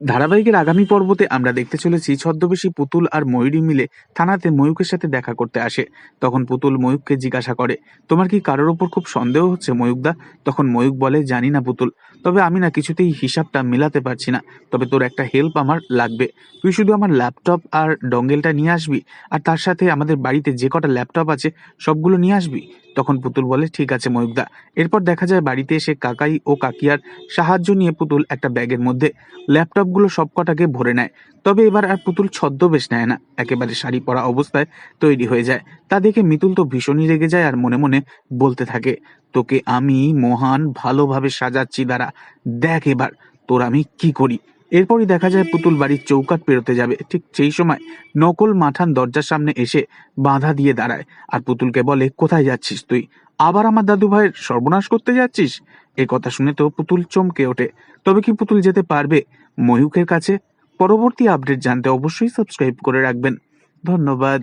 ধারাবাহিকের আগামী পর্বতে আমরা দেখতে চলেছি ছদ্মবেশী পুতুল আর ময়ূরী মিলে থানাতে ময়ূকের সাথে দেখা করতে আসে। তখন পুতুল ময়ূককে জিজ্ঞাসা করে, তোমার কি কারোর ওপর খুব সন্দেহ হচ্ছে ময়ূকদা তখন ময়ূক বলে, জানি না পুতুল, তবে আমি না কিছুতেই হিসাবটা মেলাতে পারছি না, তবে তোর একটা হেল্প আমার লাগবে। তুই শুধু আমার ল্যাপটপ আর ডঙ্গেলটা নিয়ে আসবি, আর তার সাথে আমাদের বাড়িতে যে কটা ল্যাপটপ আছে সবগুলো নিয়ে আসবি? তখন পুতুল বলে, ঠিক আছে ময়ূকদা এরপর দেখা যায় বাড়িতে এসে কাকাই ও কাকিয়ার সাহায্য নিয়ে পুতুল একটা ব্যাগের মধ্যে ল্যাপটপগুলো সবকটাকে ভরে নেয়। তবে এবার আর পুতুল ছদ্মবেশ নেয় না। একেবারে শাড়ি পরা অবস্থায় তৈরি হয়ে যায়। তা দেখে মিতুল তো ভীষণই রেগে যায় আর মনে মনে বলতে থাকে, তোকে আমি মহান ভালোভাবে সাজাচ্ছি দ্বারা দেখ এবার তোর আমি কি করি। এরপরই দেখা যায় পুতুল বাড়ির চৌকাট পেরোতে যাবে। ঠিক সেই সময় নকল মাঠান দরজার সামনে এসে বাধা দিয়ে দাঁড়ায় আর পুতুলকে বলে, কোথায় যাচ্ছিস তুই? আবার আমার দাদু ভাইয়ের সর্বনাশ করতে যাচ্ছিস? এ কথা শুনে তো পুতুল চমকে ওঠে। তবে কি পুতুল যেতে পারবে? ময়ূকের কাছে? পরবর্তী আপডেট জানতে অবশ্যই সাবস্ক্রাইব করে রাখবেন। ধন্যবাদ।